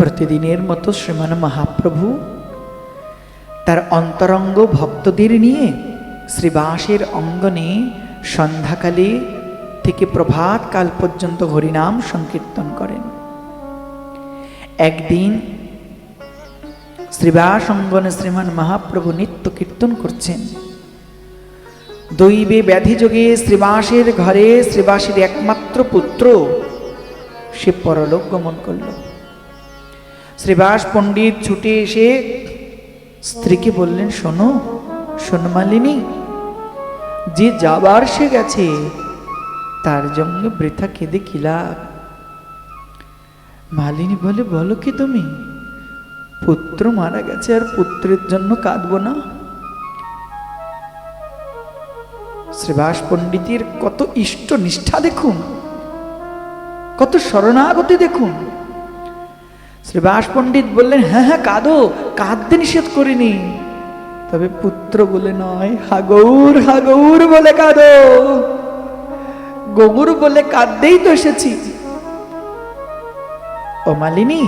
প্রতিদিনের মতো শ্রীমান মহাপ্রভু তার অন্তরঙ্গ ভক্তদের নিয়ে শ্রীবাসের অঙ্গনে সন্ধ্যাকালে থেকে প্রভাত কাল পর্যন্ত হরিনাম সংকীর্তন করেন। একদিন শ্রীবাস অঙ্গনে শ্রীমান মহাপ্রভু নিত্য কীর্তন করছেন। দৈবে ব্যাধি যোগে শ্রীবাসের ঘরে শ্রীবাসের একমাত্র পুত্র সে পরলোক গমন করল। শ্রীবাস পণ্ডিত ছুটে এসে স্ত্রীকে বললেন, শোনো শোনো মালিনী, যে যাবার সে গেছে, তার জন্য বৃথা কেঁদে কি লাভ? মালিনী বলে, বলো কি তুমি? পুত্র মারা গেছে আর পুত্রের জন্য কাঁদবো না? শ্রীবাস পণ্ডিতের কত ইষ্ট নিষ্ঠা দেখুন, কত শরণাগতি দেখুন শ্রীবাস পণ্ডিত বললেন হ্যাঁ হ্যাঁ কাঁদো, কাঁদতে নিষেধ করিনি। তবে পুত্র বলে, নয়, হাগৌর হাগৌর বলে কাঁদো। গগুর বলে, কাঁদতেই তো এসেছি। ও মালিনী,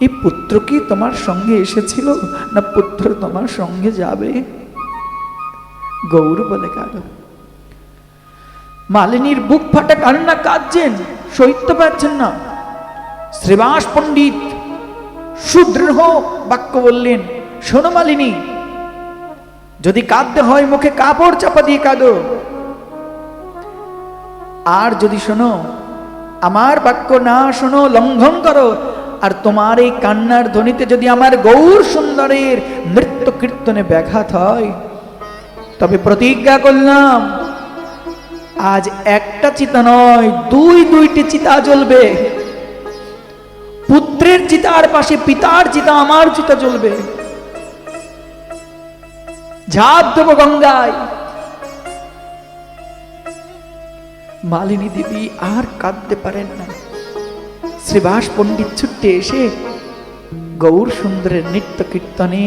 এই পুত্র কি তোমার সঙ্গে এসেছিল না পুত্র তোমার সঙ্গে যাবে? গৌর বলে, কাঁদো। মালিনীর বুক ফাটা, কান্না, কাঁদছেন সহিত্য পাচ্ছেন না। শ্রীবাস পণ্ডিত সুদৃঢ় বাক্য বললেন শোনো মালিনী, যদি কাঁদতে হয় মুখে কাপড় চাপা দিয়ে কাঁদো। আর যদি শোনো, আমার বাক্য না শোনো, লঙ্ঘন করো, আর তোমার এই কান্নার ধ্বনিতে যদি আমার গৌর সুন্দরের নৃত্য কীর্তনে ব্যাঘাত হয়, তবে প্রতিজ্ঞা করলাম, আজ একটা চিতা নয়, দুই দুইটি চিতা জ্বলবে। পুত্রের চিতার পাশে পিতার চিতা আমার চিতা জ্বলবে। ঝাঁপ দেব গঙ্গায়। মালিনী দেবী আর কাঁদতে পারেন না। শ্রীবাস পণ্ডিত ছুটে এসে গৌর সুন্দরের নৃত্য কীর্তনে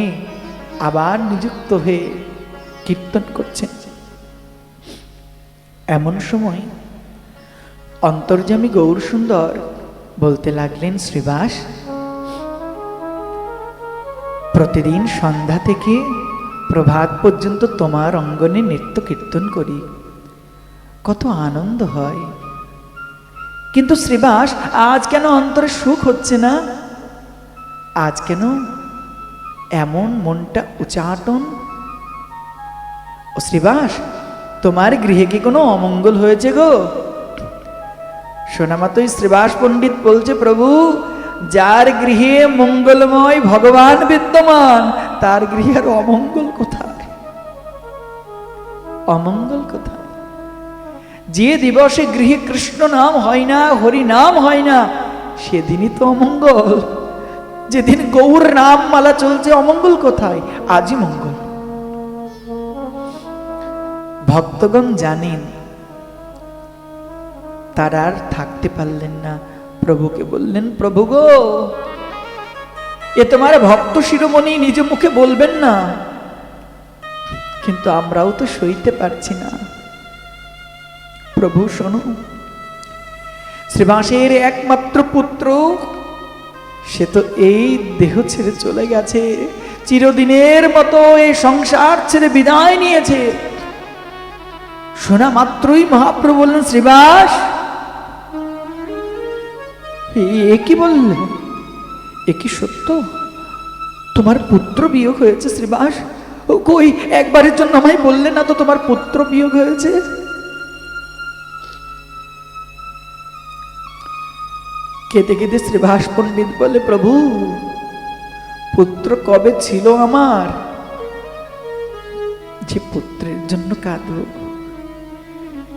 আবার নিযুক্ত হয়ে কীর্তন করছেন। এমন সময় অন্তর্যামী গৌর সুন্দর বলতে লাগলেন, শ্রীবাস, প্রতিদিন সন্ধ্যা থেকে প্রভাত পর্যন্ত তোমার অঙ্গনে নৃত্য কীর্তন করি। কত আনন্দ হয়। কিন্তু শ্রীবাস, আজ কেন অন্তরে সুখ হচ্ছে না? আজ কেন এমন মনটা উচাটন? ও শ্রীবাস, তোমার গৃহে কি কোনো অমঙ্গল হয়েছে গো? সোনামাতই শ্রীবাস পণ্ডিত বলছে, প্রভু, যার গৃহে মঙ্গলময় ভগবান বিদ্যমান, তার গৃহে আর অমঙ্গল কোথায়? অমঙ্গল কোথায়? যে দিবসে গৃহে কৃষ্ণ নাম হয় না, হরি নাম হয় না, সেদিনই তো অমঙ্গল। যেদিন গৌর নাম মালা চলছে, অমঙ্গল কোথায়? আজই মঙ্গল। ভক্তগণ জানেন তারা আর থাকতে পারলেন না। প্রভুকে বললেন, প্রভু গো, এ তোমার ভক্ত শিরোমণি নিজ মুখে বলবেন না। কিন্তু আমরাও তো সইতে পারছি না। প্রভু, শোনো, শ্রীবাসের একমাত্র পুত্র, সে তো এই দেহ ছেড়ে চলে গেছে। চিরদিনের মতো এই সংসার ছেড়ে বিদায় নিয়েছে। শোনা মাত্রই মহাপ্রভু বললেন, শ্রীবাস এ- কি বললে? এ কি সত্য? তোমার পুত্র বিয়োগ হয়েছে শ্রীবাস? কই, একবারের জন্য আমায় বললে না তো তোমার পুত্র বিয়োগ হয়েছে? কেঁদে কেঁদে শ্রীবাস পণ্ডিত বলে, প্রভু, পুত্র কবে ছিল আমার? যে পুত্রের জন্য কাঁদব।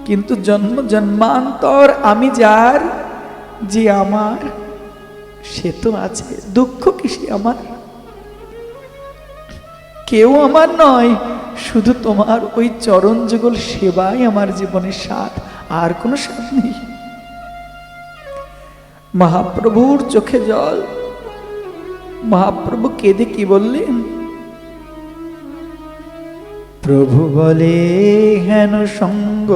কিন্তু জন্ম জন্মান্তর আমি যার যে আমার, সে তো আছে। দুঃখ কিসে আমার? কেউ আমার নয়, শুধু তোমার ওই চরণ যুগল সেবাই আমার জীবনের স্বাদ, আর কোনো স্বাদ নেই। মহাপ্রভুর চোখে জল। মহাপ্রভু কেঁদে কি বললেন? প্রভু বলে, হেন সঙ্গ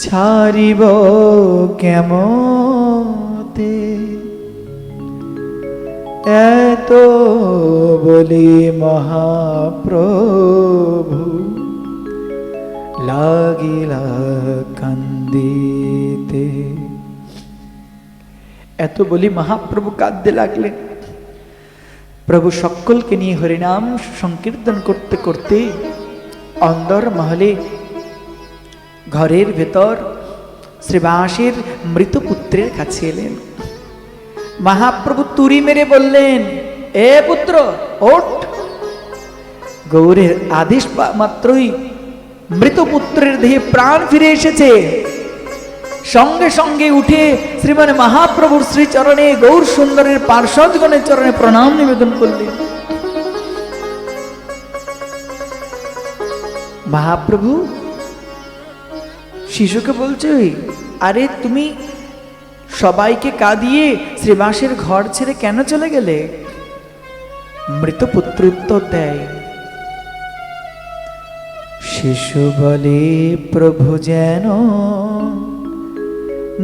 ছাড়িব কেমতে? এত বলি মহাপ্রভু, লাগিলা কান্দিতে। এত বলি মহাপ্রভু কাঁদতে লাগলেন। প্রভু সকলকে নিয়ে হরিনাম সংকীর্তন করতে করতে অন্দর মহলে ঘরের ভেতর শ্রীবাসের মৃত পুত্রের কাছে এলেন। মহাপ্রভু তুরি মেরে বললেন, এ পুত্র, ওঠ। গৌরের আদেশ মাত্রই মৃত পুত্রের দেহে প্রাণ ফিরে এসেছে। সঙ্গে সঙ্গে উঠে শ্রীমান মহাপ্রভুর শ্রীচরণে গৌর সুন্দরের পার্শ্বদগণের চরণে প্রণাম নিবেদন করলেন। মহাপ্রভু শিশুকে বলছে আরে তুমি সবাইকে কাঁদিয়ে শ্রীবাসের ঘর ছেড়ে কেন চলে গেলে? মৃত পুত্র উত্তর দেয়, শিশু বলে, প্রভু যেন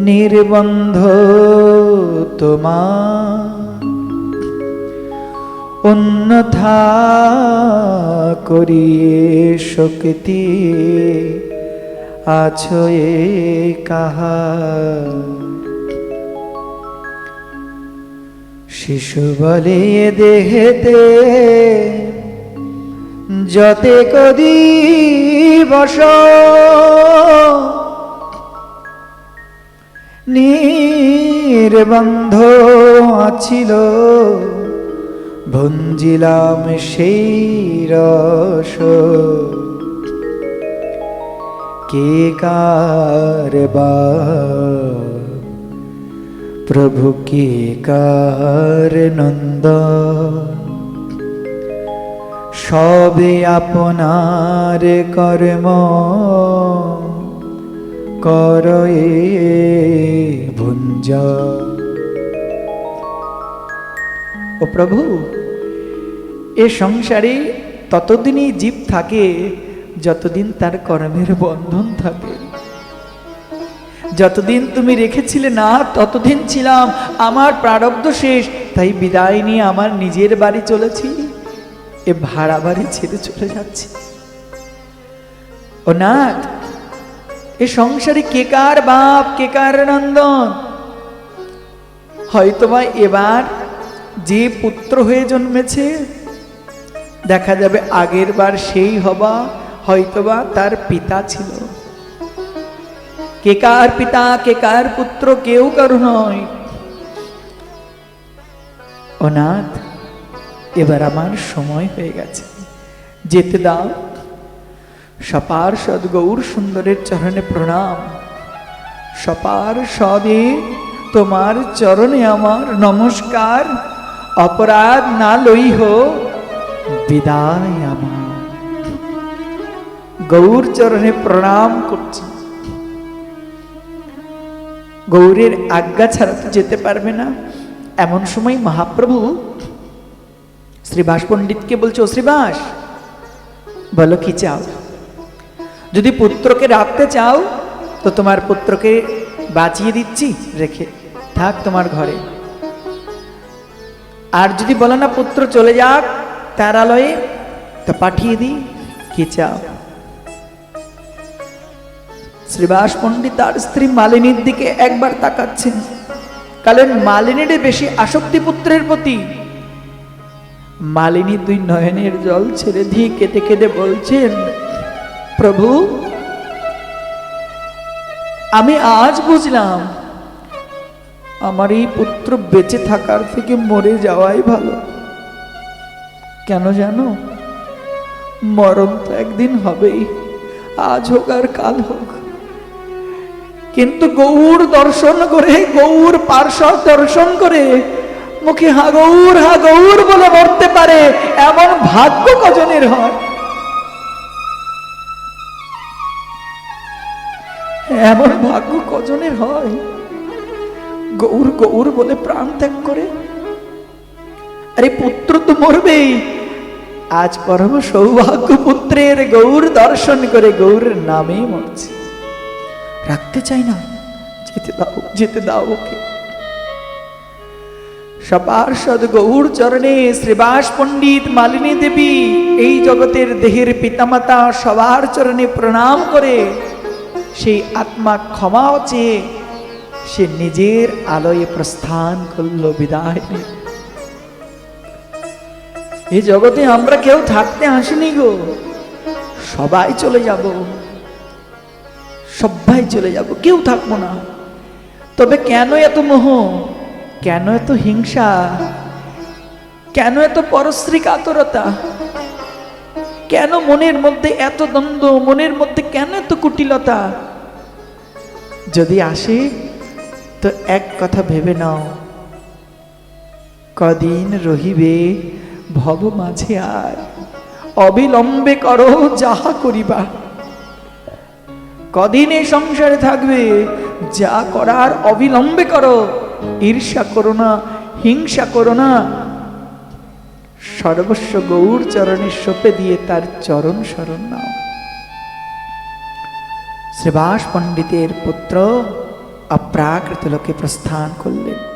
নির্বন্ধ তোমার। অন্যথা করিয়ে শক্তি আছো কাহা? শিশু বলে দেহেতে যতে কদি বস। নির্বন্ধ আছিল ভঞ্জিলাম সেই রস। কে কার প্রভু কে কার নন্দ সবে আপনার কর্ম করয়ে ভুঞ্জ ও প্রভু এ সংসারে ততদিনই জীব থাকে যতদিন তার কর্মের বন্ধন থাকে। যতদিন তুমি রেখেছিলে না, ততদিন ছিলাম আমার প্রারব্ধ শেষ। তাই বিদায় নিয়ে আমার নিজের বাড়ি চলেছি। এ ভাড়া বাড়ি ছেড়ে চলে যাচ্ছি। ও নাথ, এ সংসারে কে কার বাপ, কে কার নন্দন? হয়তোবা এবার যে পুত্র হয়ে জন্মেছে, দেখা যাবে আগের বার সেই হবা। হয়তোবা তার পিতা ছিল। কে কার পিতা, কে কার পুত্র, কেউ কারও নয়। অনাথ, এবার আমার সময় হয়ে গেছে। যেতে দাও। সপার সদ্গৌর সুন্দরের চরণে প্রণাম। সপার সদে তোমার চরণে আমার নমস্কার। অপরাধ না লইহ, বিদায় আমার। গৌর চরণে প্রণাম করছি গৌরের আজ্ঞা ছাড়া তো যেতে পারবে না এমন সময় মহাপ্রভু শ্রীবাস পণ্ডিতকে বলছে ও শ্রীবাস বলো কি চাও যদি পুত্রকে রাখতে চাও তো তোমার পুত্রকে বাঁচিয়ে দিচ্ছি রেখে থাক তোমার ঘরে আর যদি বলো না পুত্র চলে যাক তার তারালয়ে তো পাঠিয়ে দিই কি চাও শ্রীবাস পণ্ডিত তার স্ত্রী মালিনীর দিকে একবার তাকাচ্ছেন। কারণ মালিনীর বেশি আসক্তি পুত্রের প্রতি মালিনী দুই নয়নের জল ছেড়ে দিয়ে কেঁদে কেঁদে বলছেন, প্রভু, আমি আজ বুঝলাম আমার এই পুত্র বেঁচে থাকার থেকে মরে যাওয়াই ভালো। কেন জানো? মরণ তো একদিন হবেই, আজ হোক আর কাল হোক। কিন্তু গৌর দর্শন করে, গৌর পার্শ্বদ দর্শন করে, মুখে হা গৌর হা গৌর বলে মরতে পারে, এমন ভাগ্য কজনের হয়? এমন ভাগ্য কজনের হয়? গৌর গৌর বলে প্রাণ ত্যাগ করে? আরে পুত্র তো মরবেই। আজ পরম সৌভাগ্য পুত্রের গৌর দর্শন করে, গৌরের নামেই মরছে। রাখতে চাই না। যেতে দাও যেতে দাও ওকে। সপার্ষদ গৌর চরণে শ্রীবাস পণ্ডিত মালিনী দেবী এই জগতের দেহের পিতামাতা সবার চরণে প্রণাম করে, সেই আত্মা ক্ষমা চেয়ে সে নিজের আলোয় প্রস্থান করল বিদায়। এই জগতে আমরা কেউ থাকতে আসিনি গো। সবাই চলে যাব। সবাই চলে যাব, কেউ থাকব না। তবে কেন এত মোহ? কেন এত হিংসা? কেন এত পরশ্রী কাতরতা? কেন মনের মধ্যে এত দ্বন্দ্ব? মনের মধ্যে কেন এত কুটিলতা? যদি আসে, তো এক কথা ভেবে নাও। কদিন রহিবে ভব মাঝে আর। অবিলম্বে করো যাহা করিবা। কদিন এই সংসারে থাকবে? যা করার অবিলম্বে করো। ঈর্ষা করো না, হিংসা করো না। সর্বস্ব গৌর চরণে সপে দিয়ে তার চরণ শরণ নাও। শ্রীবাস পণ্ডিতের পুত্র অপ্রাকৃত লোকে প্রস্থান করলেন।